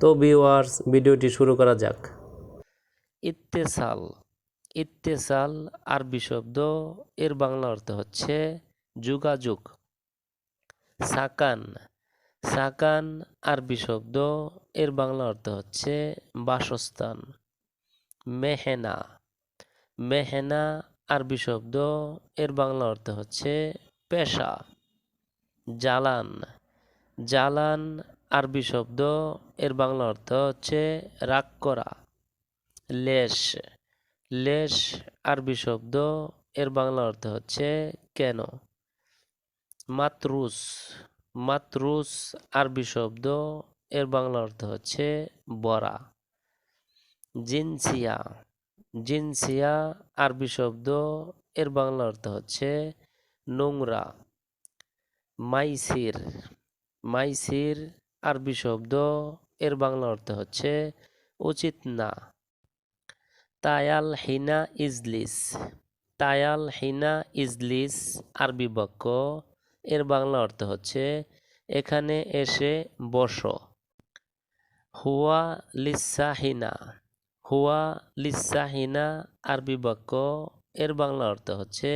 তো ভিউয়ার্স ভিডিওটি শুরু করা যাক। ইত্তেসাল। ইত্তেসাল আরবি শব্দ, এর বাংলা অর্থ হচ্ছে যোগাযোগ। সাকান। সাকান আরবি শব্দ, এর বাংলা অর্থ হচ্ছে বাসস্থান। মেহেনা। মেহেনা আরবি শব্দ, এর বাংলা অর্থ হচ্ছে পেশা। জালান। জালান আরবি শব্দ, এর বাংলা অর্থ হচ্ছে রাগ করা। লেশ। লেশ, আরবি শব্দ, এর বাংলা অর্থ হচ্ছে কেন। মাতরুস। মাতরুস, আরবি শব্দ, এর বাংলা অর্থ হচ্ছে বরা। জিনসিয়া। জিনসিয়া, আরবি শব্দ, এর বাংলা অর্থ হচ্ছে নোংরা। মাইসির। মাইসির আরবি শব্দ, এর বাংলা অর্থ হচ্ছে উচিত না। তায়াল হিনা ইজলিস। তায়াল হিনা ইজলিস, আরবি বাক্য, এর বাংলা অর্থ হচ্ছে এখানে এসে বসো। হুয়া লিসাহিনা হুয়া লিসাহিনা আরবি বাক্য, এর বাংলা অর্থ হচ্ছে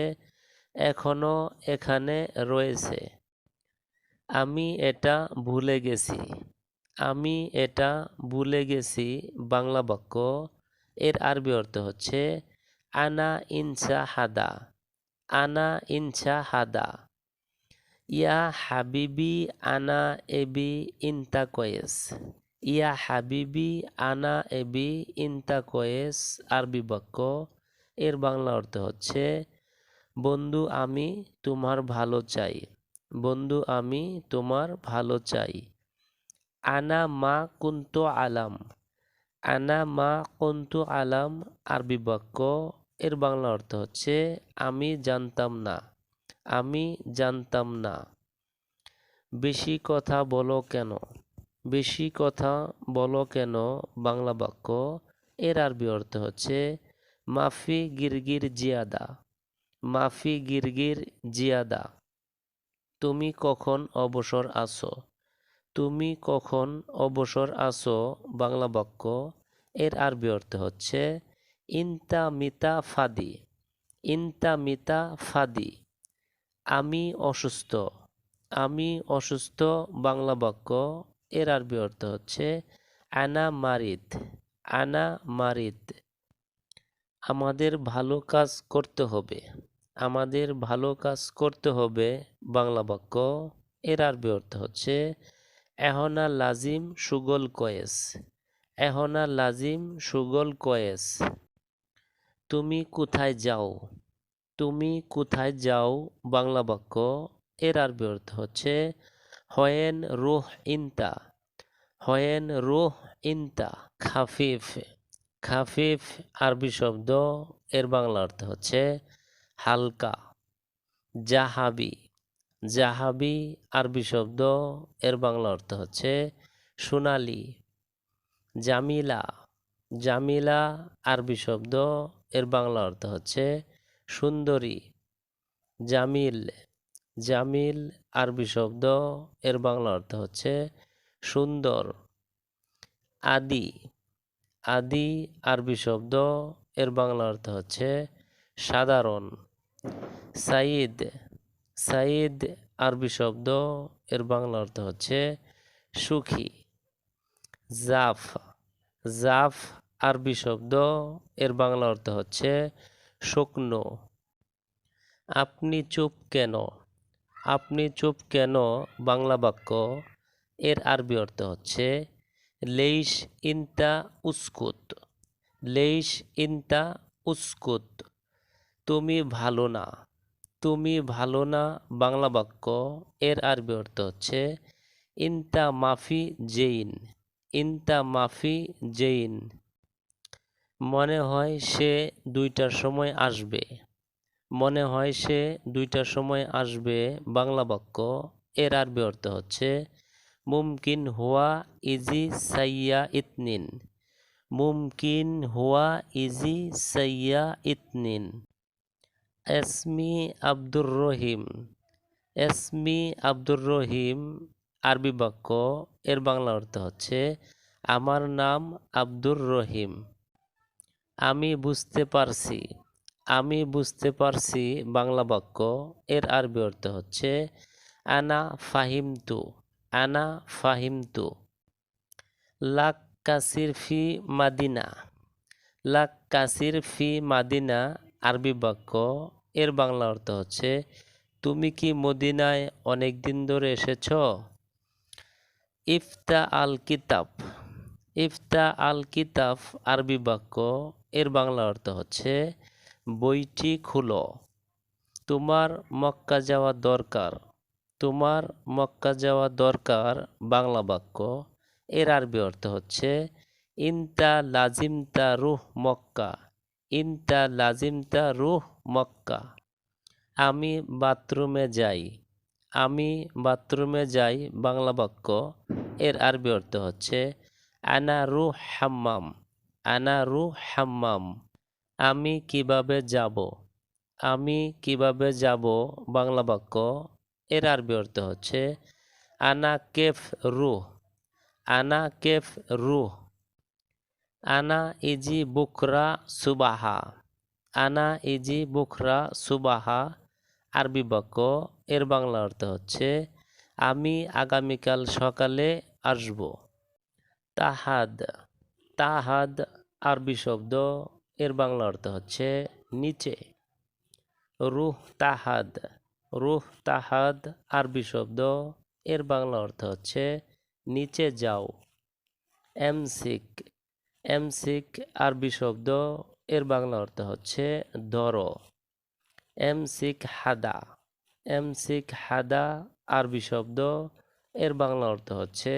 এখনও এখানে রয়েছে। আমি এটা ভুলে গেছি। আমি এটা ভুলে গেছি বাংলা বাক্য। এর আরবি অর্থ হচ্ছে, আনা ইনসা হাদা। আনা ইনসা হাদা। ইয়া হাবিবি আনা এবি ইনতা কয়েস। ইয়া হাবিবি আনা এবি ইনতা কয়েস আরবি বাক্য। এর বাংলা অর্থ হচ্ছে, বন্ধু আমি তোমার ভালো চাই। বন্ধু, আমি তোমার ভালো চাই। আনা মা কুন্তু আলাম। আনা মা কুন্তু আলাম, আরবি বাক্য, এর বাংলা অর্থ হচ্ছে, আমি জানতাম না। আমি জানতাম না। বেশি কথা বলো কেন? বেশি কথা বলো কেন? বাংলা বাক্য, এর আরবি অর্থ হচ্ছে, মাফি গিরগির জিয়াদা। মাফি গিরগির জিয়াদা। তুমি কখন অবসর আছো? তুমি কখন অবসর আসো বাংলা বাক্য, এর আরবি অর্থ হচ্ছে, ইনতা মিতা ফাদি। ইনতা মিতা ফাদি। আমি অসুস্থ। আমি অসুস্থ, বাংলা বাক্য, এর আরবি অর্থ হচ্ছে, আনা মারিদ আনা মারিদ আমাদের ভালো কাজ করতে হবে। আমাদের ভালো কাজ করতে হবে বাংলা বাক্য। এর আরবি অর্থ হচ্ছে, এহনা লাজিম সুগল কয়েস। এহনা লাজিম সুগল কয়েস। তুমি কোথায় যাও? তুমি কোথায় যাও বাংলা বাক্য? এর আরবি অর্থ হচ্ছে, হয়েন রুহ ইনতা। হয়েন রুহ ইনতা। খাফিফ। খাফিফ আরবি শব্দ। এর বাংলা অর্থ হচ্ছে হালকা, জাহাবি জাহাবি আরবি শব্দ, এর বাংলা অর্থ হচ্ছে সোনালি, জামিলা জামিলা আরবি শব্দ, এর বাংলা অর্থ হচ্ছে সুন্দরী, জামিল জামিল আরবি শব্দ, এর বাংলা অর্থ হচ্ছে সুন্দর, আদি আদি আরবি শব্দ, এর বাংলা অর্থ হচ্ছে সাধারণ। সাইদ সাইদ আরবি শব্দ, এর বাংলা অর্থ হচ্ছে সুখী। জাফ জাফ আরবি শব্দ, এর বাংলা অর্থ হচ্ছে শুকনো। আপনি চুপ কেন? আপনি চুপ কেন? বাংলা বাক্য, এর আরবি অর্থ হচ্ছে লেইশ ইনতা উস্কুত। লেইশ ইনতা উস্কুত। তুমি ভালো না, তুমি ভালো না বাংলা বাক্য। এর আরবি অর্থ হচ্ছে, ইনতা মাফি জেইন, ইনতা মাফি জেইন। মনে হয় সে দুইটার সময় আসবে। মনে হয় সে দুইটার সময় আসবে বাংলা বাক্য। এর আরবি অর্থ হচ্ছে, মুমকিন হুয়া ইজি সাইয়া ইতনিন, মুমকিন হুয়া ইজি সাইয়া ইতনিন। এসমি আব্দুর রহিম। এসমি আব্দুর রহিম আরবি বাক্য, এর বাংলা অর্থ হচ্ছে, আমার নাম আব্দুর রহিম। আমি বুঝতে পারছি, আমি বুঝতে পারছি বাংলা বাক্য, এর আরবি অর্থ হচ্ছে, আনা ফাহিমতু আনা ফাহিমতু। লাক কাসির ফি মাদিনা লাক কাসির ফি মাদিনা আরবি বাক্য, এর বাংলা অর্থ হচ্ছে, তুমি কি মদিনায় অনেক দিন ধরে এসেছ? ইফতা আল কিতাব। ইফতা আল কিতাব, আরবি বাক্য, এর বাংলা অর্থ হচ্ছে, বইটি খুলো। তোমার মক্কা যাওয়া দরকার। তোমার মক্কা যাওয়া দরকার বাংলা বাক্য। এর আরবি অর্থ হচ্ছে, ইনতা লাজিমতা রুহ মক্কা। ইনতা লাজিমতা রুহ মক্কা। আমি বাথরুমে যাই। আমি বাথরুমে যাই, বাংলা বাক্য, এর আরবি অর্থ হচ্ছে, আনা রুহ হাম্মাম। আনা রুহ হাম্মাম। আমি কীভাবে যাব? আমি কীভাবে যাব? বাংলা বাক্য, এর আরবি অর্থ হচ্ছে, আনা কেফ রুহ। আনা কেফ রুহ। আনা ইজি বুকরা সুবাহা। আনা ইজি বুকরা সুবাহা আরবি বাক্য। এর বাংলা অর্থ হচ্ছে, আমি আগামীকাল সকালে আসব। তাহাদ তাহাদ আরবি শব্দ। এর বাংলা অর্থ হচ্ছে, নিচে। রুহ তাহাদ রুহ তাহাদ আরবি শব্দ। এর বাংলা অর্থ হচ্ছে, নিচে যাও। এমসিক এমসিক আরবি শব্দ, এর বাংলা অর্থ হচ্ছে ধরো। এমসিক হাদা এমসিক হাদা আরবি শব্দ, এর বাংলা অর্থ হচ্ছে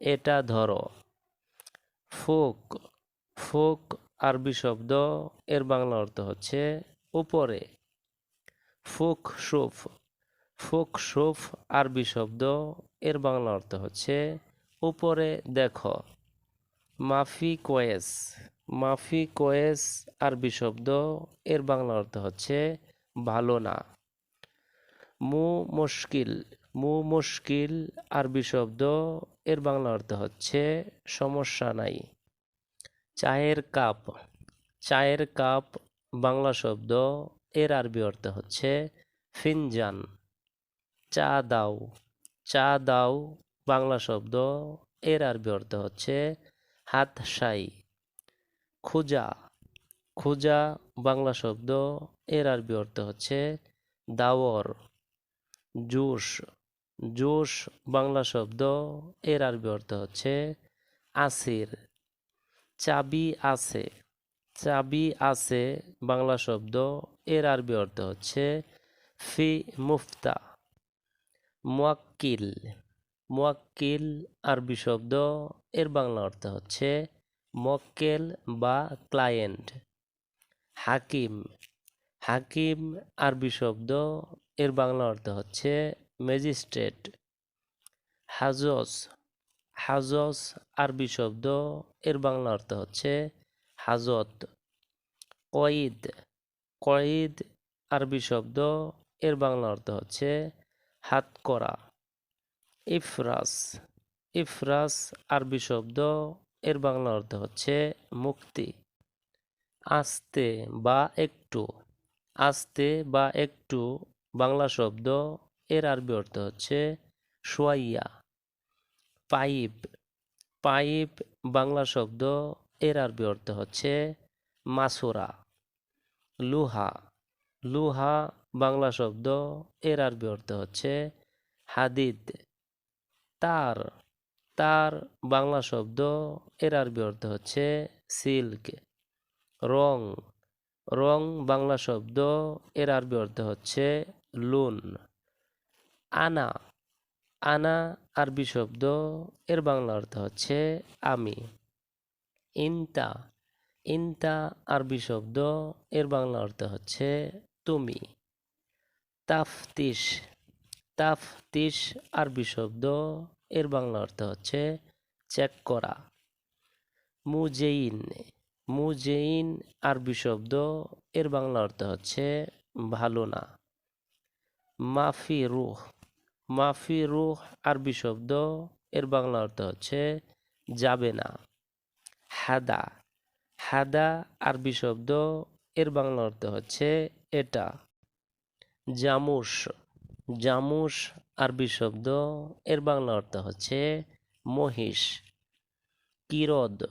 এটা ধরো। ফোক ফোক আরবি শব্দ, এর বাংলা অর্থ হচ্ছে উপরে। ফুক সুফ ফুক সুফ আরবি শব্দ, এর বাংলা অর্থ হচ্ছে উপরে দেখো। মাফি কোয়েস। মাফি কোয়েস আরবি শব্দ। এর বাংলা অর্থ হচ্ছে ভালো না। মু মুশকিল। মু মুশকিল আরবি শব্দ। এর বাংলা অর্থ হচ্ছে সমস্যা নাই। চায়ের কাপ। চায়ের কাপ বাংলা শব্দ। এর আরবি অর্থ হচ্ছে ফিনজান। চা দাও। চা দাও বাংলা শব্দ। এর আরবি অর্থ হচ্ছে হাতশাই খুজা খুজা বাংলা শব্দ, এর আরবি অর্থ হচ্ছে দাওয়ার। জুস জুস বাংলা শব্দ, এর আরবি অর্থ হচ্ছে আসির। চাবি আছে চাবি আছে বাংলা শব্দ, এর আরবি অর্থ হচ্ছে ফি মুফতা, মোয়াক্কিল। মোয়াক্কিল আরবি শব্দ, এর বাংলা অর্থ হচ্ছে মক্কেল বা ক্লায়েন্ট। হাকিম হাকিম আরবি শব্দ, এর বাংলা অর্থ হচ্ছে ম্যাজিস্ট্রেট। হাজস হাজস আরবি শব্দ, এর বাংলা অর্থ হচ্ছে হাজত। কঈদ কঈদ আরবি শব্দ, এর বাংলা অর্থ হচ্ছে হাত করা। ইফরাস ইফরাস আরবি শব্দ, এর বাংলা অর্থ হচ্ছে মুক্তি। আস্তে বা একটু, আস্তে বা একটু, বাংলা শব্দ, এর আরবি অর্থ হচ্ছে সোয়াইয়া পাইপ পাইপ, বাংলা শব্দ, এর আরবি অর্থ হচ্ছে মাসুরা। লুহা লুহা, বাংলা শব্দ, এর আরবি অর্থ হচ্ছে হাদিদ। তার তার বাংলা শব্দ এর আরবি অর্থ হচ্ছে সিল্ক রং রং বাংলা শব্দ এর আরবি অর্থ হচ্ছে লুন আনা আনা আরবি শব্দ এর বাংলা অর্থ হচ্ছে আমি, ইনতা ইনতা আরবি শব্দ এর বাংলা অর্থ হচ্ছে তুমি, তাফতিশ তাফতিশ আরবি শব্দ এর বাংলা অর্থ হচ্ছে চেক করা। মুজেইন মুজেইন আরবি শব্দ, এর বাংলা অর্থ হচ্ছে ভালো না। মাফি রুহ মাফি রুহ আরবি শব্দ, এর বাংলা অর্থ হচ্ছে যাবে না। হাদা হাদা আরবি শব্দ, এর বাংলা অর্থ হচ্ছে এটা। জামুস জামুস আরবি শব্দ, এর বাংলা অর্থ হচ্ছে মহিষ। কিরদ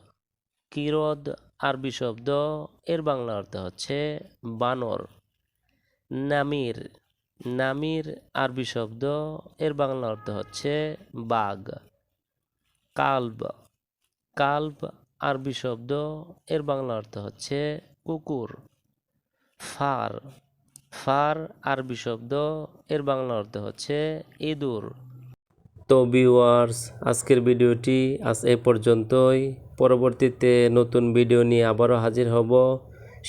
কিরদ আরবি শব্দ, এর বাংলা অর্থ হচ্ছে বানর। নামির নামির আরবি শব্দ, এর বাংলা অর্থ হচ্ছে বাঘ। কাল্ব কাল্ব আরবি শব্দ, এর বাংলা অর্থ হচ্ছে কুকুর। ফার ফার আরবি শব্দ, এর বাংলা অর্থ হচ্ছে ইঁদুর। তো ভিউয়ার্স, আজকের ভিডিওটি আজ এ পর্যন্তই। পরবর্তীতে নতুন ভিডিও নিয়ে আবারও হাজির হব।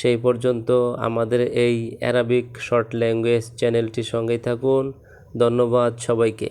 সেই পর্যন্ত আমাদের এই অ্যারাবিক শর্ট ল্যাঙ্গুয়েজ চ্যানেলটির সঙ্গেই থাকুন। ধন্যবাদ সবাইকে।